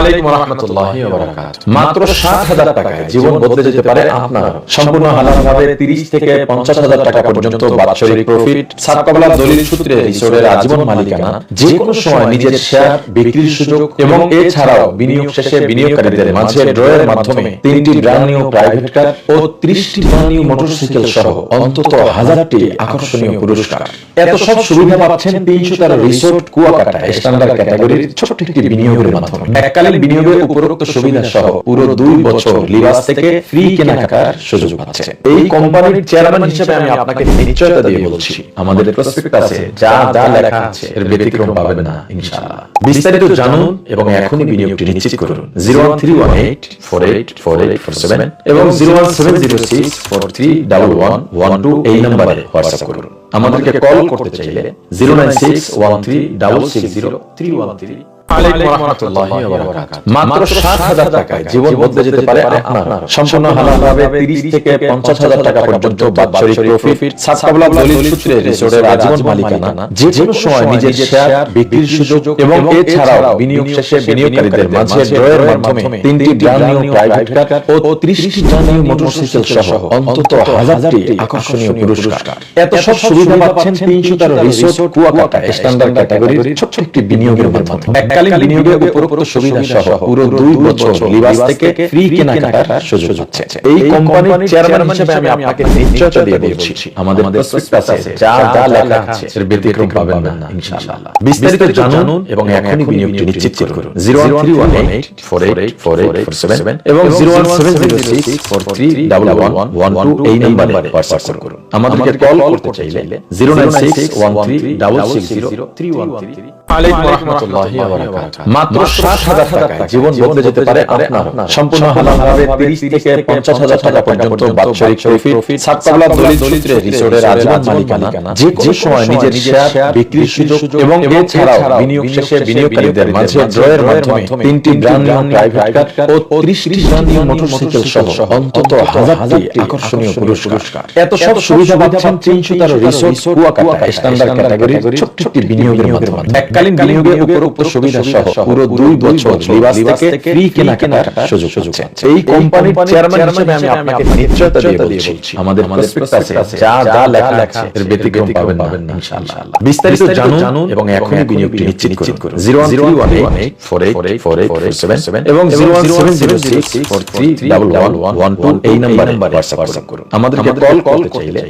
আলাইকুম টাকায় জীবন বদলে যেতে পারে আপনার সম্পূর্ণ থেকে পঞ্চাশ হাজার টাকা পর্যন্ত বাৎসরিক প্রফিট সাবকাবলা দলিল সূত্রে রিসোর্টের আজীবন মালিকানা যে কোনো সময় নিজের শেয়ার বিক্রির সুযোগ এবং এছাড়াও বিনিয়োগ শেষে বিনিয়োগকারীদের মাঝে ড্রয়ের মাধ্যমে তিনটি ব্র্যান্ড নিউ প্রাইভেট কার ও ত্রিশটি ব্র্যান্ড নিউ মোটরসাইকেল সহ অন্তত হাজারটি আকর্ষণীয় পুরস্কার। এত সব সুবিধা পাচ্ছেন রিসোর্ট কুয়াকাটা স্ট্যান্ডার্ড ক্যাটাগরির একটি বিনিয়োগের মাধ্যমে। অনলাইন বিনিয়োগের উপরোক্ত সুবিধা সহ পুরো দুই বছর লিবাস থেকে ফ্রি কেনাকাটার সুযোগ পাচ্ছে। এই কোম্পানির চেয়ারম্যান হিসেবে আমি আপনাকে নিশ্চয়তা দিয়ে বলছি। আমাদের প্রসপেক্ট আছে, যা যা লেখা আছে, এর ব্যতিক্রম পাবেন না, ইনশাআল্লাহ। বিস্তারিত জানুন এবং এখনই বিনিয়োগটি নিশ্চিত করুন। 01318484847 এবং 01706431112 এই নম্বরে হোয়াটসঅ্যাপ করুন। আমাদেরকে কল করতে চাইলে 09613660313 মাত্র সাত হাজার টাকায় জীবন বদলে যেতে পারে আপনার সম্পূর্ণ হালালভাবে তিরিশ থেকে পঞ্চাশ হাজার টাকা পর্যন্ত বাৎসরিক প্রফিট সাতকাবলা দলিল সূত্রে রিসোর্টের আজীবন মালিকানা যে কোনো সময় নিজের শেয়ার বিক্রির সুযোগ এবং এছাড়াও বিনিয়োগ শেষে বিনিয়োগকারীদের মাঝে ড্রয়ের মাধ্যমে তিনটি ব্র্যান্ড নিউ প্রাইভেট কার ও ত্রিশটি ব্র্যান্ড নিউ মোটরসাইকেল সহ অন্তত হাজারটি আকর্ষণীয় পুরস্কার এত সব সুবিধা পাচ্ছেন তিনশো তেরো রিসোর্ট কুয়াকাটা স্ট্যান্ডার্ড ক্যাটাগরির ছোট্ট একটি বিনিয়োগের মাধ্যমে স্বল্পকালীন বিনিয়োগে উপরোক্ত সুবিধা সহ পুরো দুই বছর লিবাস থেকে ফ্রি কেনাকাটার সুযোগ হচ্ছে। এই কোম্পানির চেয়ারম্যান হিসেবে আমি আপনাকে নিশ্চয়তা দিয়ে বলছি। আমাদের প্রসপেক্টাস আছে। যা যা লেখা আছে এর ব্যতিক্রম পাবেন না ইনশাআল্লাহ। বিস্তারিত জানুন এবং এখনই নিশ্চিত করুন। 01318484847 এবং 01706431112 এই নম্বরে করুন। আমাদেরকে কল করতে চাইলে মাত্র সাত হাজার টাকায়। জীবন বদলে যেতে পারে আপনার সম্পূর্ণ হালালভাবে তিরিশ থেকে পঞ্চাশ হাজার টাকা পর্যন্ত বাৎসরিক প্রফিট সাতকাবলা দলিল সূত্রে রিসোর্টের আজীবন মালিকানা যে কোনো সময় নিজের শেয়ার বিক্রির সুযোগ এবং এছাড়াও বিনিয়োগ শেষে বিনিয়োগকারীদের মাঝে ড্রয়ের মাধ্যমে তিনটি ব্র্যান্ড নিউ প্রাইভেট কার ও ত্রিশটি ব্র্যান্ড নিউ মোটরসাইকেল সহ অন্তত হাজারটি আকর্ষণীয় পুরস্কার এত সব সুবিধা পাচ্ছেন তিনশো তেরো রিসোর্ট কুয়াকাটা স্ট্যান্ডার্ড ক্যাটাগরির ছোট্ট একটি বিনিয়োগের মাধ্যমে বিনিয়োগের উপর সুবিধা সহ পুরো দুই বছর লিবাস থেকে ফ্রি সুযোগ আছে এই কোম্পানির চেয়ারম্যান হিসেবে আমি আপনাকে নিশ্চয়তা দিয়ে বলছি। আমাদের প্রসপেক্টাস আছে। যা যা লেখা আছে এর ব্যতিক্রম পাবেন না। ইনশাআল্লাহ। বিস্তারিত জানুন এবং এখনই বিনিয়োগটি নিশ্চিত করুন। এবং এই নম্বরে করুন। আমাদেরকে কল করতে চাইলে